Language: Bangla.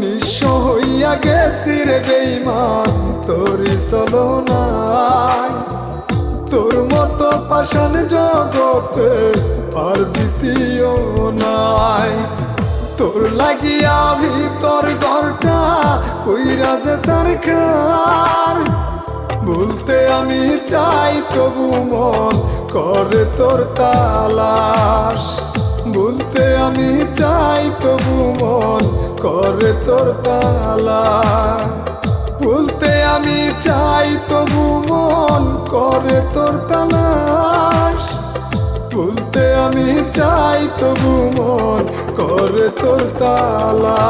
নিঃস্ব হইয়া গেছি রে বেইমান তোরি চলো নাই। তোর মতো পাষাণ জগতে আর দ্বিতীয় নাই। তোর লাগিয়া ভিতর ঘরটা কইরা যে সরকার বলতে আমি চাই তবু মন করে তোর তালাশ। করে তোর তালা। বলতে আমি চাই তবু মন করে তোর তালাশ। ভুলতে আমি চাই তবু মন করে তোর তালা